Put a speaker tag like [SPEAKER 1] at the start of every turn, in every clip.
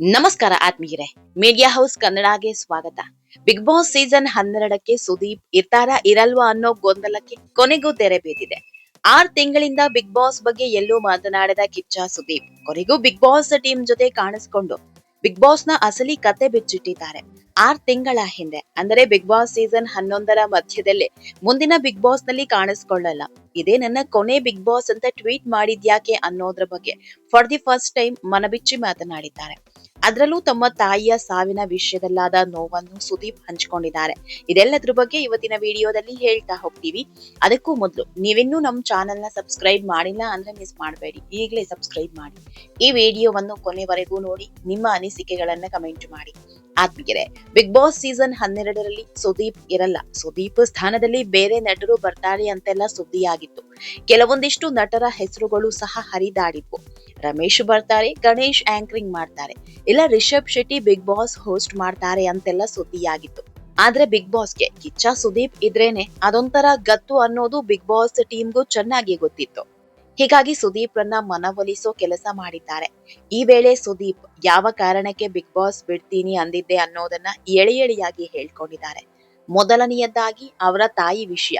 [SPEAKER 1] ನಮಸ್ಕಾರ ಆತ್ಮೀಯರೇ media house ಕನ್ನಡಗೆ ಸ್ವಾಗತ. ಬಿಗ್ ಬಾಸ್ ಸೀಸನ್ ಹನ್ನೆರಡಕ್ಕೆ ಸುದೀಪ್, ಇರ್ತಾರಾ ಇರಲ್ವಾ ಅನ್ನೋ ಗೊಂದಲಕ್ಕೆ ಕೊನೆಗೂ ತೆರೆ ಬೀದಿದೆ. ಆರ್ ತಿಂಗಳಿಂದ ಬಿಗ್ ಬಾಸ್ ಬಗ್ಗೆ ಎಲ್ಲೂ ಮಾತನಾಡದ ಕಿಚ್ಚ ಸುದೀಪ್. ಕೊನೆಗೂ ಬಿಗ್ ಬಾಸ್ ಟೀಮ್ ಜೊತೆ ಕಾಣಿಸ್ಕೊಂಡು ಬಿಗ್ ಬಾಸ್ನ ಅಸಲಿ ಕತೆ ಬಿಚ್ಚಿಟ್ಟಿದ್ದಾರೆ. ಆರ್ ತಿಂಗಳ ಹಿಂದೆ, ಅಂದರೆ ಬಿಗ್ ಬಾಸ್ ಸೀಸನ್ ಹನ್ನೊಂದರ ಮಧ್ಯದಲ್ಲಿ ಮುಂದಿನ ಬಿಗ್ ಬಾಸ್ನಲ್ಲಿ ಕಾಣಿಸ್ಕೊಳ್ಳಲ್ಲ. ಇದೇ ನನ್ನ ಕೊನೆ ಬಿಗ್ ಬಾಸ್ ಅಂತ ಟ್ವೀಟ್ ಮಾಡಿದ್ಯಾಕೆ ಅನ್ನೋದ್ರ ಬಗ್ಗೆ ಫಾರ್ ದಿ ಫಸ್ಟ್ ಟೈಮ್ ಮನಬಿಚ್ಚಿ ಮಾತನಾಡಿದ್ದಾರೆ. ಅದರಲ್ಲೂ ತಮ್ಮ ತಾಯಿಯ ಸಾವಿನ ವಿಷಯದಲ್ಲಾದ ನೋವನ್ನು ಸುದೀಪ್ ಹಂಚಿಕೊಂಡಿದ್ದಾರೆ. ಇದೆಲ್ಲದ್ರ ಬಗ್ಗೆ ಇವತ್ತಿನ ವಿಡಿಯೋದಲ್ಲಿ ಹೇಳ್ತಾ ಹೋಗ್ತೀವಿ. ಅದಕ್ಕೂ ಮೊದಲು ನೀವಿನ್ನೂ ನಮ್ಮ ಚಾನೆಲ್ನ ಸಬ್ಸ್ಕ್ರೈಬ್ ಮಾಡಿಲ್ಲ ಅಂದ್ರೆ ಮಿಸ್ ಮಾಡಬೇಡಿ. ಈಗಲೇ ಸಬ್ಸ್ಕ್ರೈಬ್ ಮಾಡಿ. ಈ ವಿಡಿಯೋವನ್ನು ಕೊನೆವರೆಗೂ ನೋಡಿ, ನಿಮ್ಮ ಅನಿಸಿಕೆಗಳನ್ನ ಕಮೆಂಟ್ ಮಾಡಿ. ಆತ್ಮೀಯರೇ ಬಿಗ್ ಬಾಸ್ ಸೀಸನ್ ಹನ್ನೆರಡರಲ್ಲಿ ಸುದೀಪ್ ಇರಲ್ಲ. ಸುದೀಪ್ ಸ್ಥಾನದಲ್ಲಿ ಬೇರೆ ನಟರು ಬರ್ತಾರೆ ಅಂತೆಲ್ಲ ಸುದ್ದಿಯಾಗಿತ್ತು. ಕೆಲವೊಂದಿಷ್ಟು ನಟರ ಹೆಸರುಗಳು ಸಹ ಹರಿದಾಡಿದ್ವು. ರಮೇಶ್ ಬರ್ತಾರೆ, ಗಣೇಶ್ ಆಂಕರಿಂಗ್ ಮಾಡ್ತಾರೆ. ಇಲ್ಲ, Rishab Shetty Bigg Boss host ಮಾಡ್ತಾರೆ ಅಂತೆಲ್ಲ ಸುದ್ದಿಯಾಗಿತ್ತು. ಆದ್ರೆ ಬಿಗ್ ಬಾಸ್ಗೆ ಕಿಚ್ಚ ಸುದೀಪ್ ಇದ್ರೇನೆ ಅದೊಂಥರ ಗತ್ತು ಅನ್ನೋದು ಬಿಗ್ ಬಾಸ್ ಟೀಮ್ಗೂ ಚೆನ್ನಾಗಿ ಗೊತ್ತಿತ್ತು. ಹೀಗಾಗಿ ಸುದೀಪ್ ರನ್ನ ಮನವೊಲಿಸೋ ಕೆಲಸ ಮಾಡಿದ್ದಾರೆ. ಈ ವೇಳೆ ಸುದೀಪ್, ಯಾವ ಕಾರಣಕ್ಕೆ ಬಿಗ್ ಬಾಸ್ ಬಿಡ್ತೀನಿ ಅಂದಿದ್ದೆ ಅನ್ನೋದನ್ನ ಎಳೆ ಹೇಳ್ಕೊಂಡಿದ್ದಾರೆ. ಮೊದಲನೆಯದಾಗಿ ಅವರ ತಾಯಿ ವಿಷಯ.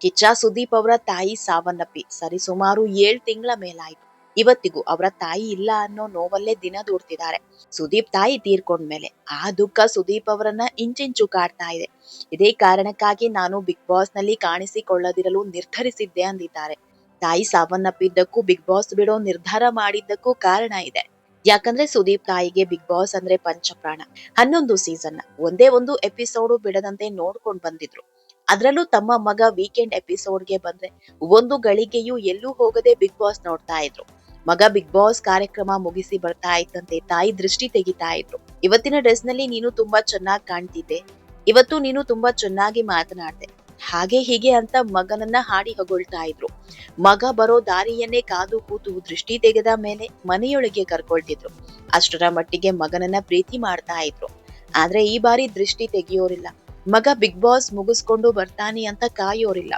[SPEAKER 1] ಕಿಚ್ಚ ಸುದೀಪ್ ಅವರ ತಾಯಿ ಸಾವನ್ನಪ್ಪಿ. ಸರಿಸುಮಾರು ಏಳು ತಿಂಗಳ ಮೇಲಾಯಿತು. ಇವತ್ತಿಗೂ ಅವರ ತಾಯಿ ಇಲ್ಲ ಅನ್ನೋ ನೋವಲ್ಲೇ ದಿನ ದೂಡ್ತಿದ್ದಾರೆ ಸುದೀಪ್ ತಾಯಿ ತೀರ್ಕೊಂಡ್ಮೇಲೆ ಆ ದುಃಖ ಸುದೀಪ್ ಅವರನ್ನ ಇಂಚಿಂಚು ಕಾಡ್ತಾ ಇದೆ. ಇದೇ ಕಾರಣಕ್ಕಾಗಿ ನಾನು ಬಿಗ್ ಬಾಸ್ನಲ್ಲಿ ಕಾಣಿಸಿಕೊಳ್ಳದಿರಲು ನಿರ್ಧರಿಸಿದ್ದೆ ಅಂದಿದ್ದಾರೆ. ತಾಯಿ ಸಾವನ್ನಪ್ಪಿದ್ದಕ್ಕೂ ಬಿಗ್ ಬಾಸ್ ಬಿಡೋ ನಿರ್ಧಾರ ಮಾಡಿದ್ದಕ್ಕೂ ಕಾರಣ ಇದೆ. ಯಾಕಂದ್ರೆ ಸುದೀಪ್ ತಾಯಿಗೆ ಬಿಗ್ ಬಾಸ್ ಅಂದ್ರೆ ಪಂಚಪ್ರಾಣ. ಹನ್ನೊಂದು ಸೀಸನ್ ಒಂದೇ ಒಂದು ಎಪಿಸೋಡು ಬಿಡದಂತೆ ನೋಡ್ಕೊಂಡ್ ಬಂದಿದ್ರು. ಅದ್ರಲ್ಲೂ ತಮ್ಮ ಮಗ ವೀಕೆಂಡ್ ಎಪಿಸೋಡ್ಗೆ ಬಂದ್ರೆ ಒಂದು ಗಳಿಗೆಯೂ ಎಲ್ಲೂ ಹೋಗದೆ ಬಿಗ್ ಬಾಸ್ ನೋಡ್ತಾ ಇದ್ರು. ಮಗ ಬಿಗ್ ಬಾಸ್ ಕಾರ್ಯಕ್ರಮ ಮುಗಿಸಿ ಬರ್ತಾ ಇದ್ದಂತೆ ತಾಯಿ ದೃಷ್ಟಿ ತೆಗಿತಾ ಇದ್ರು. ಇವತ್ತಿನ ಡ್ರೆಸ್ನಲ್ಲಿ ನೀನು ತುಂಬಾ ಚೆನ್ನಾಗಿ ಕಾಣ್ತಿದ್ದೆ. ಇವತ್ತು ನೀನು ತುಂಬಾ ಚೆನ್ನಾಗಿ ಮಾತನಾಡ್ದೆ. ಹಾಗೆ ಹೀಗೆ ಅಂತ ಮಗನನ್ನ ಹಾಡಿ ಹೊಗಳ್ತಾ ಇದ್ರು. ಮಗ ಬರೋ ದಾರಿಯನ್ನೇ ಕಾದು ಕೂತು ದೃಷ್ಟಿ ತೆಗೆದ ಮೇಲೆ ಮನೆಯೊಳಗೆ ಕರ್ಕೊಳ್ತಿದ್ರು. ಅಷ್ಟರ ಮಟ್ಟಿಗೆ ಮಗನನ್ನ ಪ್ರೀತಿ ಮಾಡ್ತಾ ಇದ್ರು. ಆದ್ರೆ ಈ ಬಾರಿ ದೃಷ್ಟಿ ತೆಗಿಯೋರಿಲ್ಲ. ಮಗ ಬಿಗ್ ಬಾಸ್ ಮುಗಿಸ್ಕೊಂಡು ಬರ್ತಾನೆ ಅಂತ ಕಾಯೋರಿಲ್ಲ.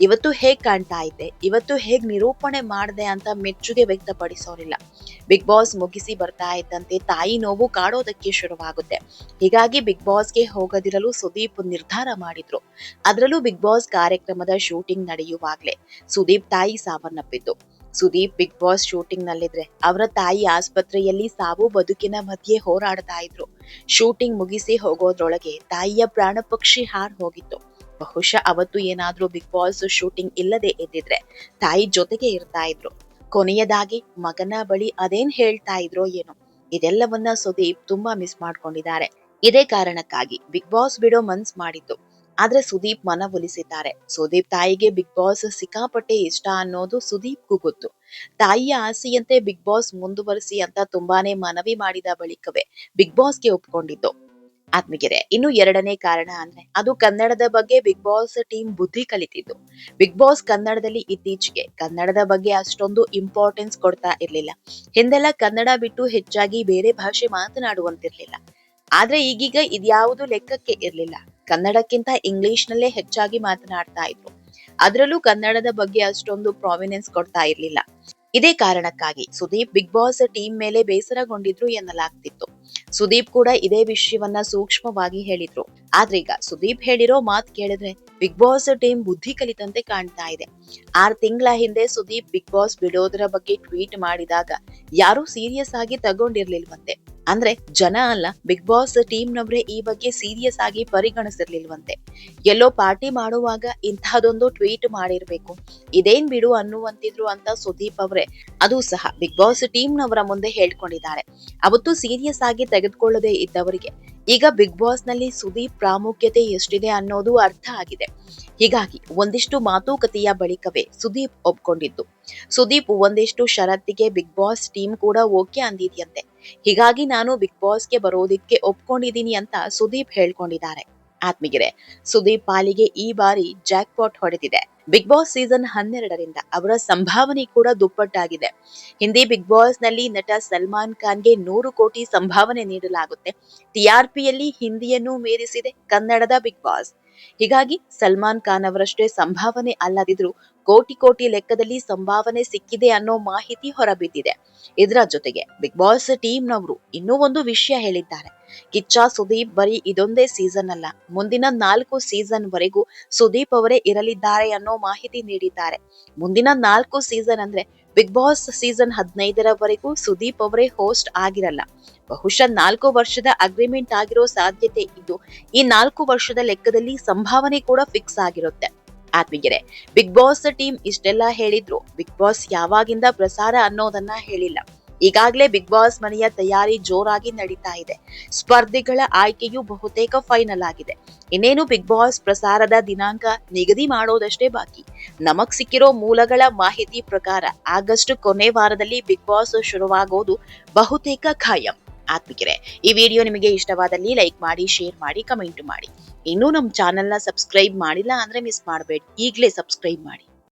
[SPEAKER 1] ಇವತ್ತು ಹೇಗ್ ಕಾಣ್ತಾ ಇದ್ದೆ ಇವತ್ತು ಹೇಗ್ ನಿರೂಪಣೆ ಮಾಡಿದೆ ಅಂತ ಮೆಚ್ಚುಗೆ ವ್ಯಕ್ತಪಡಿಸೋರಿಲ್ಲ. ಬಿಗ್ ಬಾಸ್ ಮುಗಿಸಿ ಬರ್ತಾ ಇದ್ದಂತೆ ತಾಯಿ ನೋವು ಕಾಡೋದಕ್ಕೆ ಶುರುವಾಗುತ್ತೆ. ಹೀಗಾಗಿ ಬಿಗ್ ಬಾಸ್ಗೆ ಹೋಗದಿರಲು ಸುದೀಪ್ ನಿರ್ಧಾರ ಮಾಡಿದ್ರು. ಅದರಲ್ಲೂ ಬಿಗ್ ಬಾಸ್ ಕಾರ್ಯಕ್ರಮದ ಶೂಟಿಂಗ್ ನಡೆಯುವಾಗ್ಲೇ ಸುದೀಪ್ ತಾಯಿ ಸಾವನ್ನಪ್ಪಿದ್ದು. ಸುದೀಪ್ ಬಿಗ್ ಬಾಸ್ ಶೂಟಿಂಗ್ ನಲ್ಲಿದ್ರೆ ಅವರ ತಾಯಿ ಆಸ್ಪತ್ರೆಯಲ್ಲಿ ಸಾವು ಬದುಕಿನ ಮಧ್ಯೆ ಹೋರಾಡ್ತಾ ಇದ್ರು. ಶೂಟಿಂಗ್ ಮುಗಿಸಿ ಹೋಗೋದ್ರೊಳಗೆ ತಾಯಿಯ ಪ್ರಾಣ ಪಕ್ಷಿ ಹಾರ್ ಹೋಗಿತ್ತು. ಬಹುಶಃ ಅವತ್ತು ಏನಾದ್ರೂ ಬಿಗ್ ಬಾಸ್ ಶೂಟಿಂಗ್ ಇಲ್ಲದೆ ಇದ್ದಿದ್ರೆ ತಾಯಿ ಜೊತೆಗೆ ಇರ್ತಾ ಇದ್ರು. ಕೊನೆಯದಾಗಿ ಮಗನ ಬಳಿ ಅದೇನ್ ಹೇಳ್ತಾ ಇದ್ರೋ ಏನೋ. ಇದೆಲ್ಲವನ್ನ ಸುದೀಪ್ ತುಂಬಾ ಮಿಸ್ ಮಾಡ್ಕೊಂಡಿದ್ದಾರೆ. ಇದೇ ಕಾರಣಕ್ಕಾಗಿ ಬಿಗ್ ಬಾಸ್ ಬಿಡೋ ಮನ್ಸ್ ಮಾಡಿತ್ತು ಆದ್ರೆ ಸುದೀಪ್ ಮನವೊಲಿಸಿದ್ದಾರೆ ಸುದೀಪ್ ತಾಯಿಗೆ ಬಿಗ್ ಬಾಸ್ ಸಿಕ್ಕಾಪಟ್ಟೆ ಇಷ್ಟ ಅನ್ನೋದು ಸುದೀಪ್ಗೂ ಗೊತ್ತು. ತಾಯಿಯ ಆಸೆಯಂತೆ ಬಿಗ್ ಬಾಸ್ ಮುಂದುವರಿಸಿ ಅಂತ ತುಂಬಾನೇ ಮನವಿ ಮಾಡಿದ ಬಳಿಕವೇ ಬಿಗ್ ಬಾಸ್ಗೆ ಒಪ್ಕೊಂಡಿದ್ದು. ಆತ್ಮಿಗೆರೆ ಇನ್ನು ಎರಡನೇ ಕಾರಣ ಅಂದ್ರೆ ಅದು ಕನ್ನಡದ ಬಗ್ಗೆ ಬಿಗ್ ಬಾಸ್ ಟೀಮ್ ಬುದ್ಧಿ ಕಲಿತಿದ್ದು. ಬಿಗ್ ಬಾಸ್ ಕನ್ನಡದಲ್ಲಿ ಇತ್ತೀಚೆಗೆ ಕನ್ನಡದ ಬಗ್ಗೆ ಅಷ್ಟೊಂದು ಇಂಪಾರ್ಟೆನ್ಸ್ ಕೊಡ್ತಾ ಇರ್ಲಿಲ್ಲ. ಹಿಂದೆಲ್ಲ ಕನ್ನಡ ಬಿಟ್ಟು ಹೆಚ್ಚಾಗಿ ಬೇರೆ ಭಾಷೆ ಮಾತನಾಡುವಂತಿರ್ಲಿಲ್ಲ. ಆದ್ರೆ ಈಗೀಗ ಇದ್ಯಾವುದು ಲೆಕ್ಕಕ್ಕೆ ಇರ್ಲಿಲ್ಲ. ಕನ್ನಡಕ್ಕಿಂತ ಇಂಗ್ಲಿಷ್ ನಲ್ಲೇ ಹೆಚ್ಚಾಗಿ ಮಾತನಾಡ್ತಾ ಇದ್ರು. ಅದರಲ್ಲೂ ಕನ್ನಡದ ಬಗ್ಗೆ ಅಷ್ಟೊಂದು ಪ್ರಾಮಿನೆನ್ಸ್ ಕೊಡ್ತಾ ಇರ್ಲಿಲ್ಲ. ಇದೇ ಕಾರಣಕ್ಕಾಗಿ ಸುದೀಪ್ ಬಿಗ್ ಬಾಸ್ ಟೀಮ್ ಮೇಲೆ ಬೇಸರಗೊಂಡಿದ್ರು ಎನ್ನಲಾಗ್ತಿತ್ತು. ಸುದೀಪ್ ಕೂಡ ಇದೇ ವಿಷಯವನ್ನ ಸೂಕ್ಷ್ಮವಾಗಿ ಹೇಳಿದ್ರು. ಆದ್ರೀಗ ಸುದೀಪ್ ಹೇಳಿರೋ ಮಾತ್ ಕೇಳಿದ್ರೆ ಬಿಗ್ ಬಾಸ್ ಟೀಮ್ ಬುದ್ಧಿ ಕಲಿತಂತೆ ಕಾಣ್ತಾ ಇದೆ. ಆರ್ ತಿಂಗಳ ಹಿಂದೆ ಸುದೀಪ್ ಬಿಗ್ ಬಾಸ್ ಬಿಡೋದ್ರ ಬಗ್ಗೆ ಟ್ವೀಟ್ ಮಾಡಿದಾಗ ಯಾರೂ ಸೀರಿಯಸ್ ಆಗಿ ತಗೊಂಡಿರ್ಲಿಲ್ವಂತೆ. ಅಂದ್ರೆ ಜನ ಅಲ್ಲ ಬಿಗ್ ಬಾಸ್ ಟೀಮ್ ನವರೇ ಈ ಬಗ್ಗೆ ಸೀರಿಯಸ್ ಆಗಿ ಪರಿಗಣಿಸಿರ್ಲಿಲ್ವಂತೆ. ಎಲ್ಲೋ ಪಾರ್ಟಿ ಮಾಡುವಾಗ ಇಂತಹದೊಂದು ಟ್ವೀಟ್ ಮಾಡಿರ್ಬೇಕು. ಇದೇನ್ ಬಿಡು ಅನ್ನುವಂತಿದ್ರು ಅಂತ ಸುದೀಪ್ ಅವರೇ, ಅದು ಸಹ ಬಿಗ್ ಬಾಸ್ ಟೀಮ್ ನವರ ಮುಂದೆ ಹೇಳ್ಕೊಂಡಿದ್ದಾರೆ. ಅವತ್ತು ಸೀರಿಯಸ್ ಆಗಿ ತೆಗೆದುಕೊಳ್ಳದೆ ಇದ್ದವರಿಗೆ. ಈಗ ಬಿಗ್ ಬಾಸ್ನಲ್ಲಿ ಸುದೀಪ್ ಪ್ರಾಮುಖ್ಯತೆ ಎಷ್ಟಿದೆ ಅನ್ನೋದು ಅರ್ಥ ಆಗಿದೆ. ಹೀಗಾಗಿ ಒಂದಿಷ್ಟು ಮಾತುಕತೆಯ ಬಳಿಕವೇ ಸುದೀಪ್ ಒಪ್ಕೊಂಡಿದ್ದು. ಸುದೀಪ್ ಒಂದಿಷ್ಟು ಷರತ್ತಿಗೆ ಬಿಗ್ ಬಾಸ್ ಟೀಮ್ ಕೂಡ ಓಕೆ ಅಂದಿದ್ಯಂತೆ. ಹೀಗಾಗಿ ನಾನು ಬಿಗ್ ಬಾಸ್ಗೆ ಬರೋದಿಕ್ಕೆ ಒಪ್ಕೊಂಡಿದ್ದೀನಿ ಅಂತ ಸುದೀಪ್ ಹೇಳ್ಕೊಂಡಿದ್ದಾರೆ. ಆತ್ಮಿಗಿರೆ ಸುದೀಪ್ ಪಾಲಿಗೆ ಈ ಬಾರಿ ಜಾಕ್ ಪಾಟ್ ಹೊಡೆದಿದೆ. ಬಿಗ್ ಬಾಸ್ ಸೀಸನ್ ಹನ್ನೆರಡರಿಂದ ಅವರ ಸಂಭಾವನೆ ಕೂಡ ದುಪ್ಪಟ್ಟಾಗಿದೆ. ಹಿಂದಿ ಬಿಗ್ ಬಾಸ್ನಲ್ಲಿ ನಟ ಸಲ್ಮಾನ್ ಖಾನ್ಗೆ ನೂರು ಕೋಟಿ ಸಂಭಾವನೆ ನೀಡಲಾಗುತ್ತೆ. ಟಿಆರ್ಪಿಯಲ್ಲಿ ಹಿಂದಿಯನ್ನು ಮೀರಿಸಿದೆ ಕನ್ನಡದ ಬಿಗ್ ಬಾಸ್ ಹೀಗಾಗಿ ಸಲ್ಮಾನ್ ಖಾನ್ ಅವರಷ್ಟೇ ಸಂಭಾವನೆ ಅಲ್ಲದಿದ್ರು ಕೋಟಿ ಕೋಟಿ ಲೆಕ್ಕದಲ್ಲಿ ಸಂಭಾವನೆ ಸಿಕ್ಕಿದೆ ಅನ್ನೋ ಮಾಹಿತಿ ಹೊರಬಿದ್ದಿದೆ. ಇದರ ಜೊತೆಗೆ ಬಿಗ್ ಬಾಸ್ ಟೀಮ್ನವರು ಇನ್ನೂ ಒಂದು ವಿಷಯ ಹೇಳಿದ್ದಾರೆ. ಕಿಚ್ಚ ಸುದೀಪ್ ಬರೀ ಇದೊಂದೇ ಸೀಸನ್ ಅಲ್ಲ. ಮುಂದಿನ ನಾಲ್ಕು ಸೀಸನ್ ವರೆಗೂ ಸುದೀಪ್ ಅವರೇ ಇರಲಿದ್ದಾರೆ ಅನ್ನೋ ಮಾಹಿತಿ ನೀಡಿದ್ದಾರೆ. ಮುಂದಿನ ನಾಲ್ಕು ಸೀಸನ್ ಅಂದ್ರೆ ಬಿಗ್ ಬಾಸ್ ಸೀಸನ್ ಹದಿನೈದರವರೆಗೂ ಸುದೀಪ್ ಅವರೇ ಹೋಸ್ಟ್ ಆಗಿರಲ್ಲ. ಬಹುಶಃ ನಾಲ್ಕು ವರ್ಷದ ಅಗ್ರಿಮೆಂಟ್ ಆಗಿರೋ ಸಾಧ್ಯತೆ ಇದ್ದು, ಈ ನಾಲ್ಕು ವರ್ಷದ ಲೆಕ್ಕದಲ್ಲಿ ಸಂಭಾವನೆ ಕೂಡ ಫಿಕ್ಸ್ ಆಗಿರುತ್ತೆ. ಆತ್ಮೀಯರೇ ಬಿಗ್ ಬಾಸ್ ಟೀಮ್ ಇಷ್ಟೆಲ್ಲ ಹೇಳಿದ್ರು. ಬಿಗ್ ಬಾಸ್ ಯಾವಾಗಿಂದ ಪ್ರಸಾರ ಅನ್ನೋದನ್ನ ಹೇಳಿಲ್ಲ. ಈಗಾಗಲೇ ಬಿಗ್ ಬಾಸ್ ಮನೆಯ ತಯಾರಿ ಜೋರಾಗಿ ನಡೀತಾ ಇದೆ. ಸ್ಪರ್ಧಿಗಳ ಆಯ್ಕೆಯು ಬಹುತೇಕ ಫೈನಲ್ ಆಗಿದೆ. ಇನ್ನೇನು ಬಿಗ್ ಬಾಸ್ ಪ್ರಸಾರದ ದಿನಾಂಕ ನಿಗದಿ ಮಾಡೋದಷ್ಟೇ ಬಾಕಿ. ನಮಗ್ ಸಿಕ್ಕಿರೋ ಮೂಲಗಳ ಮಾಹಿತಿ ಪ್ರಕಾರ ಆಗಸ್ಟ್ ಕೊನೆ ವಾರದಲ್ಲಿ ಬಿಗ್ ಬಾಸ್ ಶುರುವಾಗೋದು ಬಹುತೇಕ ಖಾಯಂ. ಆತ್ಮಿಕರೆ, ಈ ವಿಡಿಯೋ ನಿಮಗೆ ಇಷ್ಟವಾದಲ್ಲಿ ಲೈಕ್ ಮಾಡಿ, ಶೇರ್ ಮಾಡಿ, ಕಮೆಂಟ್ ಮಾಡಿ. ಇನ್ನೂ ನಮ್ಮ ಚಾನೆಲ್ನ ಸಬ್ಸ್ಕ್ರೈಬ್ ಮಾಡಿಲ್ಲ ಅಂದ್ರೆ ಮಿಸ್ ಮಾಡಬೇಡಿ. ಈಗಲೇ ಸಬ್ಸ್ಕ್ರೈಬ್ ಮಾಡಿ.